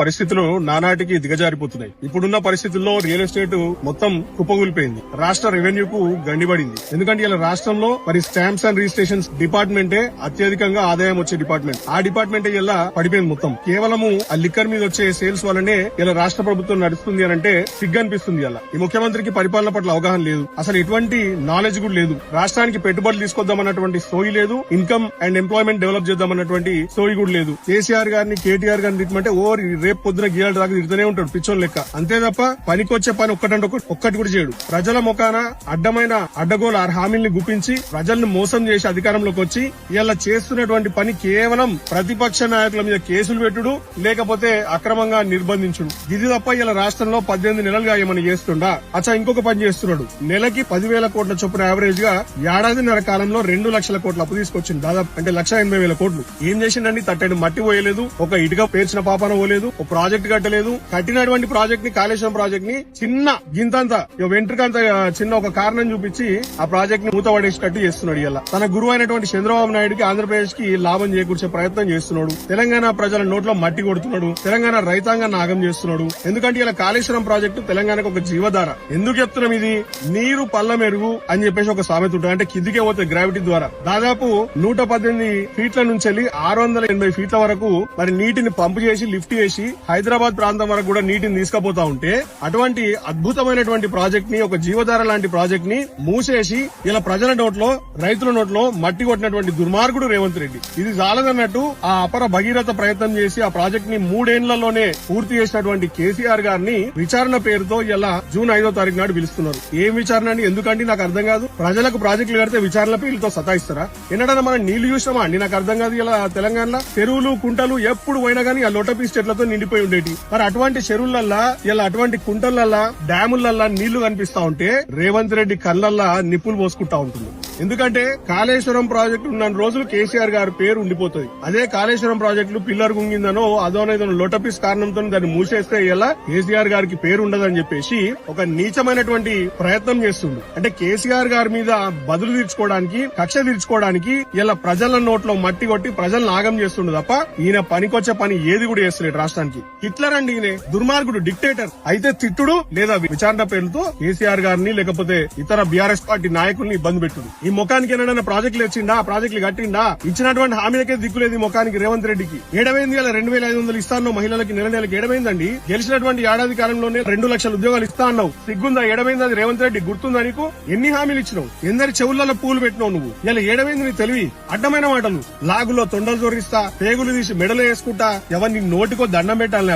పరిస్థితులు నానాటికి దిగజారిపోతున్నాయి. ఇప్పుడున్న పరిస్థితుల్లో రియల్ ఎస్టేట్ మొత్తం కుప్పగూలిపోయింది రాష్ట్ర రెవెన్యూకు గండిపడింది ఎందుకంటే ఇలా రాష్ట్రంలో మరి స్టాంప్స్ అండ్ రిజిస్ట్రేషన్స్ డిపార్ట్మెంటే అత్యధికంగా ఆదాయం వచ్చే డిపార్ట్మెంట్. ఆ డిపార్ట్మెంట్ ఇలా పడిపోయింది మొత్తం. కేవలము ఆ లిక్కర్ మీద వచ్చే సేల్స్ వల్లనే ఇలా రాష్ట్ర ప్రభుత్వం నడుస్తుంది అని అంటే సిగ్గు అనిపిస్తుంది అలా. ఈ ముఖ్యమంత్రికి పరిపాలన పట్ల అవగాహన లేదు. అసలు ఎటువంటి నాలెడ్జ్ కూడా లేదు. రాష్ట్రానికి పెట్టుబడులు తీసుకొద్దామన్నటువంటి సోయి లేదు. ఇన్కమ్ అండ్ ఎంప్లాయ్మెంట్ డెవలప్ చేద్దామన్నటువంటి సోయి కూడా లేదు. కేసీఆర్ గారిని కేటీఆర్ గారిని తిట్టమంటే ఓవర్ రేపు పొద్దున గీయాల దాకా తిడుతూనే ఉంటాడు పిచ్చోన్ లెక్క. అంతే తప్ప పనికొచ్చే పని ఒక్కటంటే ఒక్కటి కూడా చేయడు. ప్రజల ముఖాన అడ్డమైన అడ్డగోల హామీల్ని గుప్పించి ప్రజల్ని మోసం చేసి అధికారంలోకి వచ్చి ఇలా చేస్తున్నటువంటి పని కేవలం ప్రతిపక్ష నాయకుల మీద కేసులు పెట్టుడు లేకపోతే అక్రమంగా నిర్బంధించుడు. ఇది తప్ప ఇలా రాష్ట్రంలో పద్దెనిమిది నెలలుగా ఏమైనా చేస్తుండా? అచ్చా ఇంకొక పని చేస్తున్నాడు. నెలకి పదివేల కోట్ల చొప్పున యావరేజ్గా ఏడాదిన్నర కాలంలో రెండు లక్షల కోట్ల అప్పు తీసుకొచ్చింది దాదాపు అంటే లక్ష ఎనభై వేల కోట్లు. ఏం చేసిండండి? తట్టడి మట్టి పోయలేదు ఒక ఇటుక పేర్చిన పాపన పోలేదు ఒక ప్రాజెక్ట్ కట్టలేదు. కట్టినటువంటి ప్రాజెక్ట్ని కాళేశ్వరం ప్రాజెక్ట్ని చిన్న గింతంత వెంట్రుకంత చిన్న ఒక కారణం చూపించి ఆ ప్రాజెక్ట్ని మూతపడేసినట్టు చేస్తున్నాడు ఇలా తన గురువు అయినటువంటి చంద్రబాబు నాయుడుకి ఆంధ్రప్రదేశ్కి లాభం చేకూర్చే ప్రయత్నం చేస్తున్నాడు. తెలంగాణ ప్రజల నోట్లో మట్టి కొడుతున్నాడు. తెలంగాణ రైతాంగాన్ని నాగం చేస్తున్నాడు. ఎందుకంటే ఇలా కాళేశ్వరం ప్రాజెక్టు తెలంగాణకు ఒక జీవధార. ఎందుకు చెప్తున్నాం ఇది? నీరు పల్ల మెరుగు అని చెప్పేసి ఒక సామెత ఉంటుంది. అంటే కిందికే పోతుంది గ్రావిటీ ద్వారా. దాదాపు నూట పద్దెనిమిది ఫీట్ల నుంచి వెళ్ళి ఆరు వందల ఎనభై ఫీట్ల వరకు మరి నీటిని పంపు చేసి లిఫ్ట్ చేసి హైదరాబాద్ ప్రాంతం వరకు కూడా నీటిని తీసుకుపోతా ఉంటే అటువంటి అద్భుతమైనటువంటి ప్రాజెక్ట్ని ఒక జీవధార లాంటి ప్రాజెక్ట్ని మూసేసి ఇలా ప్రజల నోట్లో రైతుల నోట్లో మట్టి కొట్టినటువంటి దుర్మార్గుడు రేవంత్ రెడ్డి. ఇది చాలదన్నట్టు ఆ అపర భగీరథ ప్రయత్నం చేసి ఆ ప్రాజెక్ట్ని మూడేళ్ళలోనే పూర్తి చేసినటువంటి కేసీఆర్ గారిని విచారణ పేరుతో ఇలా జూన్ ఐదో తారీఖు నాడు పిలుస్తున్నారు. ఏం విచారణ అని ఎందుకంటే నాకు అర్థం కాదు. ప్రజలకు ప్రాజెక్టులు కడితే విచారణ పేరుతో సతాయిస్తారా? ఎన్నడన్నా మనం నీళ్ళు చూసినామా అండి? నాకు అర్థం కాదు. ఇలా తెలంగాణలో చెరువులు కుంటలు ఎప్పుడు పోయినా కానీ ఆ లోటపీస్ చెట్లతో నిండిపోయి ఉండేటి. మరి అటువంటి చెరువులల్లా ఇలా అటువంటి కుంటలల్లా డ్యాములల్లా నీళ్ళు కనిపిస్తా ఉంటే రేవంత్ రెడ్డి కళ్ళల్లా నిప్పులు పోసుకుంటా ఉంటుంది. ఎందుకంటే కాళేశ్వరం ప్రాజెక్టు ఉన్న రోజులు కేసీఆర్ గారి పేరు ఉండిపోతుంది. అదే కాళేశ్వరం ప్రాజెక్టులు పిల్లర్ గుంగిందనో అదోనో లోటపీస్ కారణంతో దాన్ని మూసేస్తే ఇలా కేసీఆర్ గారికి పేరు ఉండదని చెప్పేసి ఒక నీచమైనటువంటి ప్రయత్నం చేస్తుండు. అంటే కేసీఆర్ గారి మీద బదులు తీర్చుకోవడానికి కక్ష తీర్చుకోవడానికి ఇలా ప్రజల నోట్లో మట్టి కొట్టి ప్రజలను నాగం చేస్తుండు తప్ప ఈయన పనికొచ్చే పని ఏది కూడా చేస్తలేదు రాష్ట్రానికి. హిట్లర్ అండి ఈయన. దుర్మార్గుడు డిక్టేటర్. అయితే తిట్టుడు లేదా విచారణ పేరుతో కేసీఆర్ గారిని లేకపోతే ఇతర బీఆర్ఎస్ పార్టీ నాయకుల్ని ఇబ్బంది పెట్టుడు. ఈ ముఖానికి ఏమైనా ప్రాజెక్టులు ఇచ్చిండా ప్రాజెక్టులు కట్టిండా? ఇచ్చినటువంటి హామీలకే దిక్కులేదు ఈ ముఖానికి రేవంత్ రెడ్డికి. ఏడవైంది అలా రెండు వేల ఐదు వందలు ఇస్తాను మహిళలకి నెల నెలకి. ఏడమైందండి గెలిచినటువంటి ఏడాది కాలంలోనే రెండు లక్షల ఉద్యోగాలు ఇస్తా అన్నావు. సిగ్గుందా? ఏడమైంది అది రేవంత్ రెడ్డి? గుర్తుందా నీకు? ఎన్ని హామీలు ఇచ్చినావు? ఎందరి చెవులలో పూలు పెట్టినావు నువ్వు? ఇలా ఏడమైంది నీ తెలివి? అడ్డమైన మాటలు. లాగులో తొండలు జోరిస్తా పేగులు తీసి మెడలు వేసుకుంటా ఎవరిని నోటికో దండం పెట్టాలి